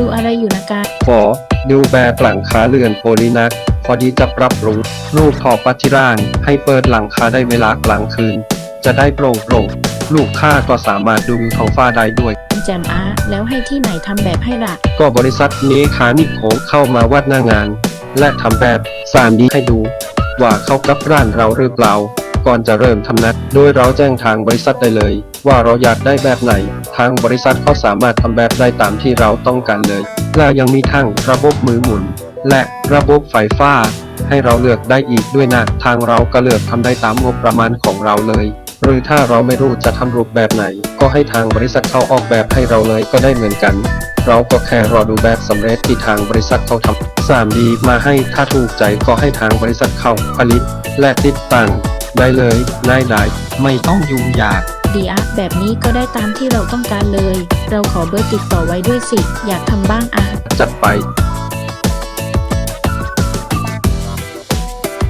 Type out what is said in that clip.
ดูอะไรอยู่นะการขอดูแบบหลังคาเรือนโพลินัก พอดีจะปรับรูลูกขอบปัจจิรานให้เปิดหลังคาได้เวลากลางคืน จะได้โปร่งโปร่งลูกค้าก็สามารถดูวิวท้องฟ้าได้ด้วย แจมอาแล้วให้ที่ไหนทำแบบให้ล่ะ ก็บริษัทนี้ขานิโคเข้ามาวัดหน้างาน และทำแบบ 3D ให้ดู ว่าเข้ากับร้านเราหรือเปล่า ก่อนจะเริ่มทำนัด โดยเราแจ้งทางบริษัทได้เลย ว่าเราอยากได้แบบไหน ทางบริษัทก็สามารถทำแบบได้ตามที่เราต้องการเลย และยังมีทั้งระบบมือหมุน และระบบไฟฟ้า ให้เราเลือกได้อีกด้วยนะทางเราก็เลือกทำได้ตามงบประมาณของเราเลย หรือถ้าเราไม่รู้จะทำรูปแบบไหน ก็ให้ทางบริษัทเขาออกแบบให้เราเลยก็ได้เหมือนกัน เราก็แค่รอดูแบบสำเร็จที่ทางบริษัทเขาทำ 3D มาให้ถ้าถูกใจก็ให้ทางบริษัทเขาผลิต และติดตั้ง ได้เลยง่ายดายไม่ต้องยุ่งยากดีอะแบบนี้ก็ได้ตามที่เราต้องการเลย เราขอเบอร์ติดต่อไว้ด้วยสิ อยากทำบ้างอะจัดไป